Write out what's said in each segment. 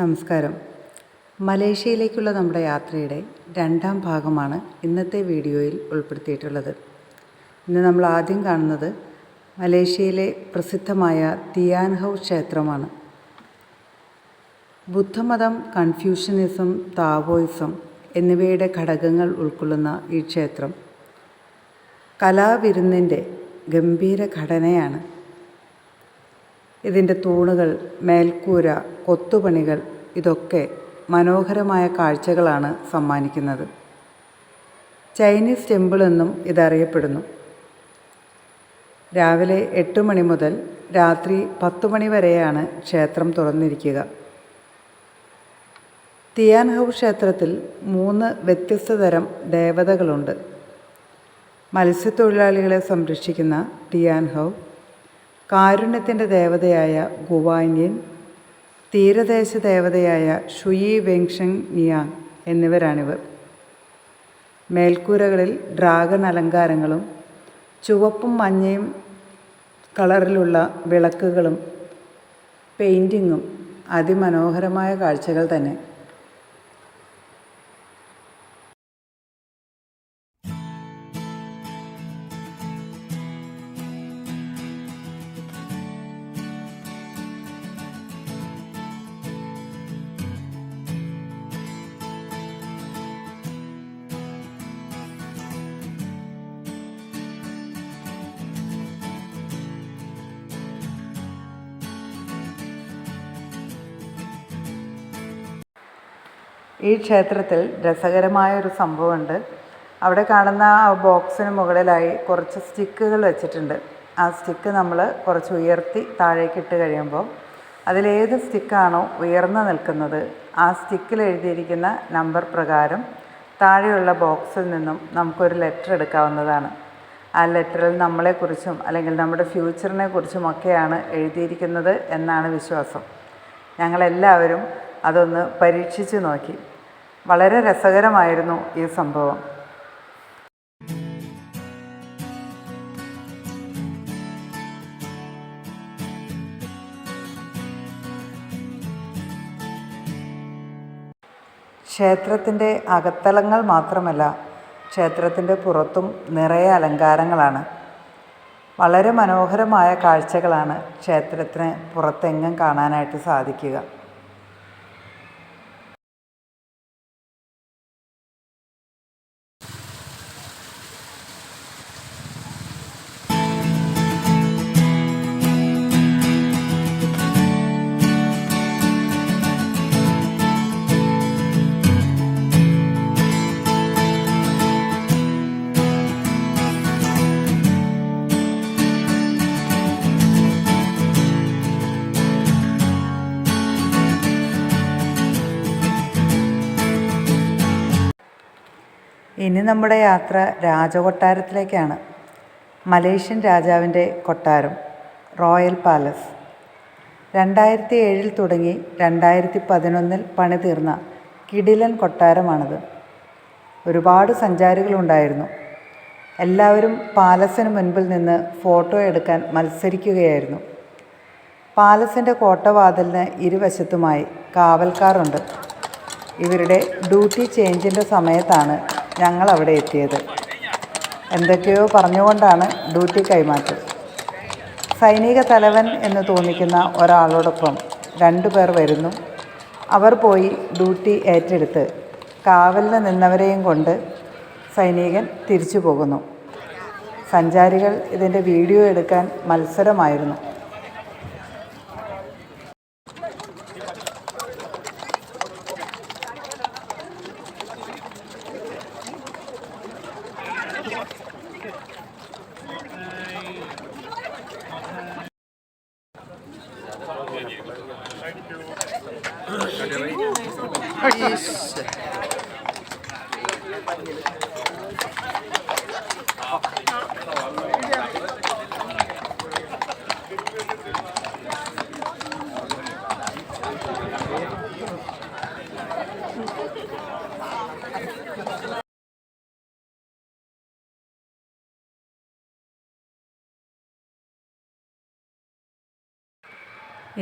നമസ്കാരം. മലേഷ്യയിലേക്കുള്ള നമ്മുടെ യാത്രയുടെ രണ്ടാം ഭാഗമാണ് ഇന്നത്തെ വീഡിയോയിൽ ഉൾപ്പെടുത്തിയിട്ടുള്ളത്. ഇന്ന് നമ്മൾ ആദ്യം കാണുന്നത് മലേഷ്യയിലെ പ്രസിദ്ധമായ തിയാൻഹൗ ക്ഷേത്രമാണ്. ബുദ്ധമതം കൺഫ്യൂഷനിസം താവോയിസം എന്നിവയുടെ ഘടകങ്ങൾ ഉൾക്കൊള്ളുന്ന ഈ ക്ഷേത്രം കലാവിരുന്നിന്റെ ഗംഭീര ഘടനയാണ്. ഇതിന്റെ തൂണുകൾ മേൽക്കൂര കൊത്തുപണികൾ ഇതൊക്കെ മനോഹരമായ കാഴ്ചകളാണ് സമ്മാനിക്കുന്നത്. ചൈനീസ് ടെമ്പിൾ എന്നും ഇതറിയപ്പെടുന്നു. രാവിലെ എട്ട് മണി മുതൽ രാത്രി പത്ത് മണി വരെയാണ് ക്ഷേത്രം തുറന്നിരിക്കുക. തിയാൻഹൗ ക്ഷേത്രത്തിൽ മൂന്ന് വ്യത്യസ്ത തരം ദേവതകളുണ്ട്. മത്സ്യത്തൊഴിലാളികളെ സംരക്ഷിക്കുന്ന ടിയാൻഹൗ കാരുണ്യത്തിന്റെ ദേവതയായ ഗുവാന്യൻ തീരദേശ ദേവതയായ ഷുയി വെങ്ഷങ് നിയാങ് എന്നിവരാണിവർ. മേൽക്കൂരകളിൽ ഡ്രാഗൺ അലങ്കാരങ്ങളും ചുവപ്പും മഞ്ഞയും കളറിലുള്ള വിളക്കുകളും പെയിന്റിങ്ങും അതിമനോഹരമായ കാഴ്ചകൾ തന്നെ. ഈ ക്ഷേത്രത്തിൽ രസകരമായ ഒരു സംഭവമുണ്ട്. അവിടെ കാണുന്ന ആ ബോക്സിന് മുകളിലായി കുറച്ച് സ്റ്റിക്കുകൾ വെച്ചിട്ടുണ്ട്. ആ സ്റ്റിക്ക് നമ്മൾ കുറച്ച് ഉയർത്തി താഴേക്ക് ഇട്ട് കഴിയുമ്പോൾ അതിലേത് സ്റ്റിക്കാണോ ഉയർന്നു നിൽക്കുന്നത് ആ സ്റ്റിക്കിൽ എഴുതിയിരിക്കുന്ന നമ്പർ പ്രകാരം താഴെയുള്ള ബോക്സിൽ നിന്നും നമുക്കൊരു ലെറ്റർ എടുക്കാവുന്നതാണ്. ആ ലെറ്ററിൽ നമ്മളെക്കുറിച്ചും അല്ലെങ്കിൽ നമ്മുടെ ഫ്യൂച്ചറിനെ കുറിച്ചുമൊക്കെയാണ് എഴുതിയിരിക്കുന്നത് എന്നാണ് വിശ്വാസം. ഞങ്ങളെല്ലാവരും അതൊന്ന് പരീക്ഷിച്ച് നോക്കി. വളരെ രസകരമായിരുന്നു ഈ സംഭവം. ക്ഷേത്രത്തിന്റെ അകത്തലങ്ങൾ മാത്രമല്ല ക്ഷേത്രത്തിന്റെ പുറത്തും നിറയെ അലങ്കാരങ്ങളാണ്. വളരെ മനോഹരമായ കാഴ്ചകളാണ് ക്ഷേത്രത്തിന് പുറത്തെങ്ങും കാണാനായിട്ട് സാധിക്കുക. ഇനി നമ്മുടെ യാത്ര രാജകൊട്ടാരത്തിലേക്കാണ്. മലേഷ്യൻ രാജാവിന്റെ കൊട്ടാരം റോയൽ പാലസ്. രണ്ടായിരത്തി ഏഴിൽ തുടങ്ങി രണ്ടായിരത്തി പതിനൊന്നിൽ പണിതീർന്ന കിടിലൻ കൊട്ടാരമാണത്. ഒരുപാട് സഞ്ചാരികളുണ്ടായിരുന്നു. എല്ലാവരും പാലസിന് മുൻപിൽ നിന്ന് ഫോട്ടോ എടുക്കാൻ മത്സരിക്കുകയായിരുന്നു. പാലസിന്റെ കോട്ടവാതിലിന് ഇരുവശത്തുമായി കാവൽക്കാറുണ്ട് ഇവരുടെ ഡ്യൂട്ടി ചേഞ്ചിന്റെ സമയത്താണ് ഞങ്ങൾ അവിടെ എത്തിയത്. എന്തൊക്കെയോ പറഞ്ഞുകൊണ്ടാണ് ഡ്യൂട്ടി കൈമാറ്റം. സൈനിക തലവൻ എന്ന് തോന്നിക്കുന്ന ഒരാളോടൊപ്പം രണ്ടു പേർ വരുന്നു. അവർ പോയി ഡ്യൂട്ടി ഏറ്റെടുത്ത് കാവലിൽ നിന്നവരെയും കൊണ്ട് സൈനികൻ തിരിച്ചു പോകുന്നു. സഞ്ചാരികൾ ഇതിന്റെ വീഡിയോ എടുക്കാൻ മത്സരമായിരുന്നു.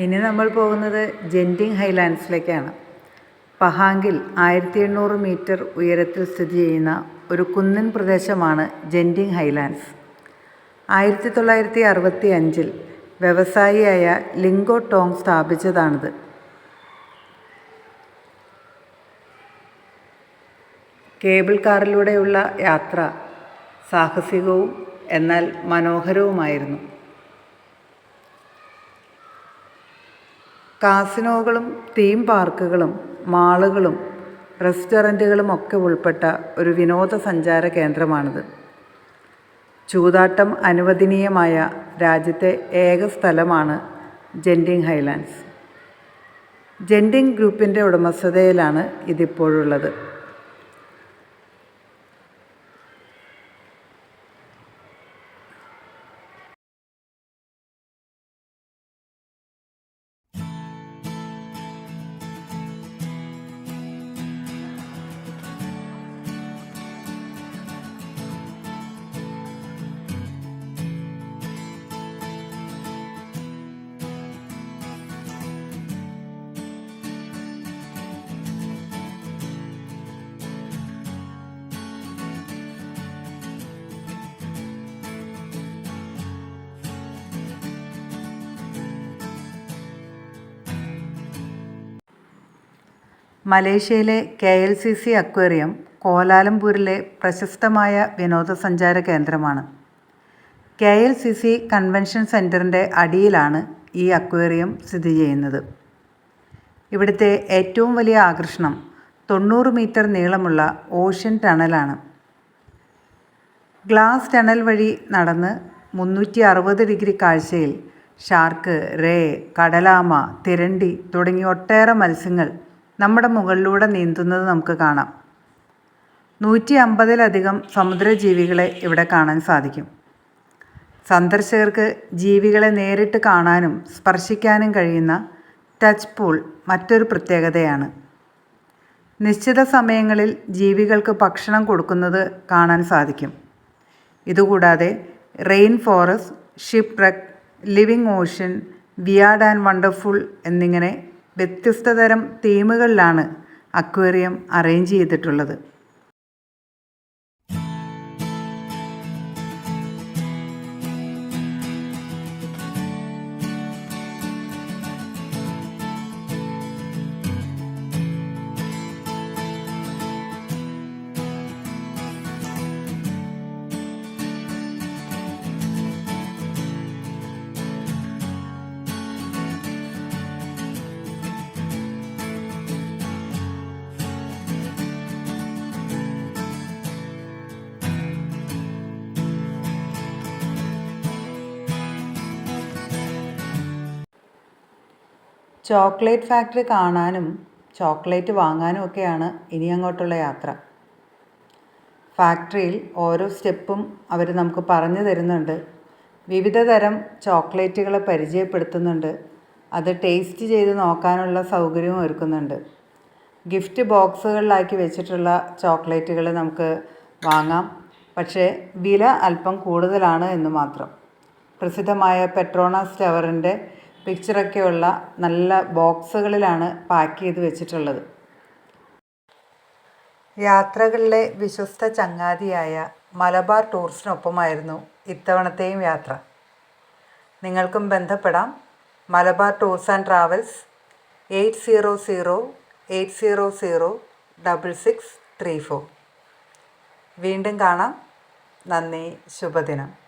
ഇനി നമ്മൾ പോകുന്നത് ജെന്റിങ് ഹൈലാൻഡ്സിലേക്കാണ്. പഹാങ്കിൽ ആയിരത്തി എണ്ണൂറ് മീറ്റർ ഉയരത്തിൽ സ്ഥിതി ചെയ്യുന്ന ഒരു കുന്നിൻ പ്രദേശമാണ് ജെന്റിങ് ഹൈലാൻഡ്സ്. ആയിരത്തി തൊള്ളായിരത്തി അറുപത്തി അഞ്ചിൽ വ്യവസായിയായ ലിങ്കോ ടോങ് സ്ഥാപിച്ചതാണിത്. കേബിൾ കാറിലൂടെയുള്ള യാത്ര സാഹസികവും എന്നാൽ മനോഹരവുമായിരുന്നു. കാസിനോകളും തീം പാർക്കുകളും മാളുകളും റെസ്റ്റോറന്റുകളും ഒക്കെ ഉൾപ്പെട്ട ഒരു വിനോദസഞ്ചാര കേന്ദ്രമാണിത്. ചൂതാട്ടം അനുവദനീയമായ രാജ്യത്തെ ഏക സ്ഥലമാണ് ജെന്റിങ് ഹൈലാൻഡ്സ്. ജെന്റിങ് ഗ്രൂപ്പിന്റെ ഉടമസ്ഥതയിലാണ് ഇതിപ്പോഴുള്ളത്. മലേഷ്യയിലെ K L C C aquarium കോലാലംപൂരിലെ പ്രശസ്തമായ വിനോദസഞ്ചാര കേന്ദ്രമാണ്. K L C C convention സെന്ററിന്റെ അടിയിലാണ് ഈ അക്വേറിയം സ്ഥിതി ചെയ്യുന്നത്. ഇവിടുത്തെ ഏറ്റവും വലിയ ആകർഷണം തൊണ്ണൂറ് മീറ്റർ നീളമുള്ള ഓഷ്യൻ ടണലാണ്. ഗ്ലാസ് ടണൽ വഴി നടന്ന് മുന്നൂറ്റി അറുപത് ഡിഗ്രി കാഴ്ചയിൽ ഷാർക്ക് റേ കടലാമ തിരണ്ടി തുടങ്ങി ഒട്ടേറെ മത്സ്യങ്ങൾ നമ്മുടെ മുകളിലൂടെ നീന്തുന്നത് നമുക്ക് കാണാം. നൂറ്റി അമ്പതിലധികം സമുദ്രജീവികളെ ഇവിടെ കാണാൻ സാധിക്കും. സന്ദർശകർക്ക് ജീവികളെ നേരിട്ട് കാണാനും സ്പർശിക്കാനും കഴിയുന്ന ടച്ച് പൂൾ മറ്റൊരു പ്രത്യേകതയാണ്. നിശ്ചിത സമയങ്ങളിൽ ജീവികൾക്ക് ഭക്ഷണം കൊടുക്കുന്നത് കാണാൻ സാധിക്കും. ഇതുകൂടാതെ rain forest shipwreck living ocean weird and wonderful എന്നിങ്ങനെ വ്യത്യസ്ത തരം തീമുകളിലാണ് അക്വേറിയം അറേഞ്ച് ചെയ്തിട്ടുള്ളത്. ചോക്ലേറ്റ് ഫാക്ടറി കാണാനും ചോക്ലേറ്റ് വാങ്ങാനും ഒക്കെയാണ് ഇനി അങ്ങോട്ടുള്ള യാത്ര. ഫാക്ടറിയിൽ ഓരോ സ്റ്റെപ്പും അവർ നമുക്ക് പറഞ്ഞു തരുന്നുണ്ട്. വിവിധ തരം ചോക്ലേറ്റുകളെ പരിചയപ്പെടുത്തുന്നുണ്ട്. അത് ടേസ്റ്റ് ചെയ്ത് നോക്കാനുള്ള സൗകര്യവും ഒരുക്കുന്നുണ്ട്. ഗിഫ്റ്റ് ബോക്സുകളിലാക്കി വെച്ചിട്ടുള്ള ചോക്ലേറ്റുകൾ നമുക്ക് വാങ്ങാം. പക്ഷേ വില അല്പം കൂടുതലാണ് എന്ന് മാത്രം. പ്രസിദ്ധമായ പെട്രോണാസ് ടവറിന്റെ പിക്ചറൊക്കെയുള്ള നല്ല ബോക്സുകളിലാണ് പാക്ക് ചെയ്ത് വെച്ചിട്ടുള്ളത്. യാത്രകളിലെ വിശ്വസ്ത ചങ്ങാതിയായ മലബാർ ടൂറിസ്റ്റിനൊപ്പമായിരുന്നു ഇത്തവണത്തെയും യാത്ര. നിങ്ങൾക്കും ബന്ധപ്പെടാം. Malabar tours and travels eight zero zero eight zero zero double six three four. വീണ്ടും കാണാം. നന്ദി. ശുഭദിനം.